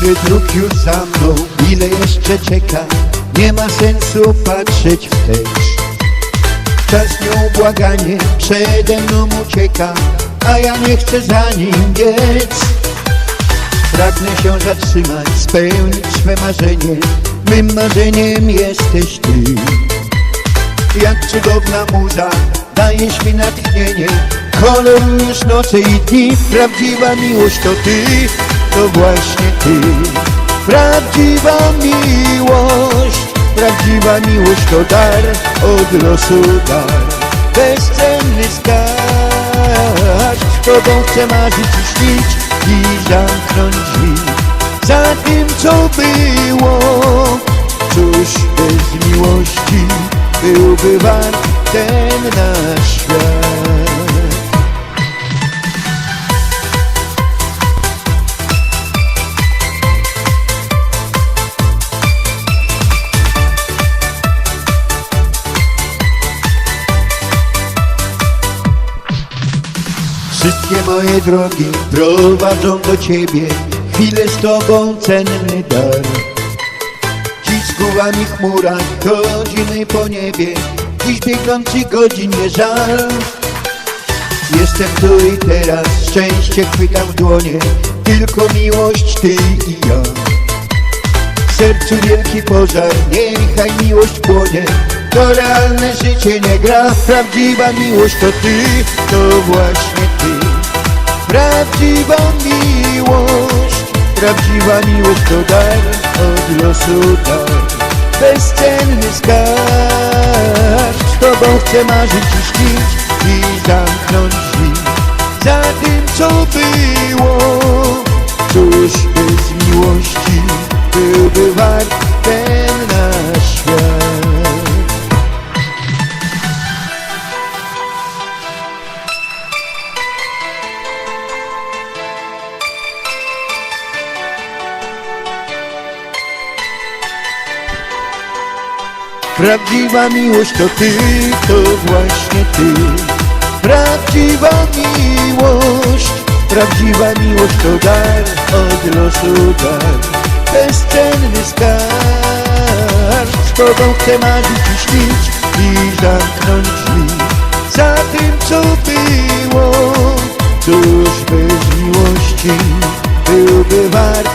Dróg już za mną, ile jeszcze czeka? Nie ma sensu patrzeć wstecz. Czas nieubłaganie przede mną ucieka A ja nie chcę za nim biec. Pragnę się zatrzymać, spełnić swe marzenie. Mym marzeniem jesteś ty. Jak cudowna muza, dajesz mi natchnienie. Kolorujesz noce i dni Prawdziwa miłość to ty, to właśnie ty. Prawdziwa miłość Prawdziwa miłość to dar Od losu dar. Bezcenny skarb Z tobą chcę marzyć i śnić I zamknąć drzwi. Za tym co było Cóż bez miłości Byłby wart ten nasz świat Wszystkie moje drogi prowadzą do Ciebie. Chwilę z Tobą cenny dar. Dziś skuwami chmura, godziny po niebie. Dziś biegnących godzin nie żal. Jestem tu i teraz, szczęście chwytam w dłonie. Tylko miłość Ty i ja. W sercu wielki pożar, niechaj miłość płonie To realne życie nie gra, prawdziwa miłość to Ty, to właśnie Ty. Prawdziwa miłość, prawdziwa miłość to dar, od losu dar Bezcenny skarb, z Tobą chcę marzyć i śnić I zamknąć drzwi. Za tym co było Prawdziwa miłość to ty, to właśnie ty. Prawdziwa miłość, prawdziwa miłość to dar Od losu dar, bezcenny skarb Z tobą chcę marzyć i śnić i zamknąć drzwi. Za tym co było, cóż bez miłości byłby wart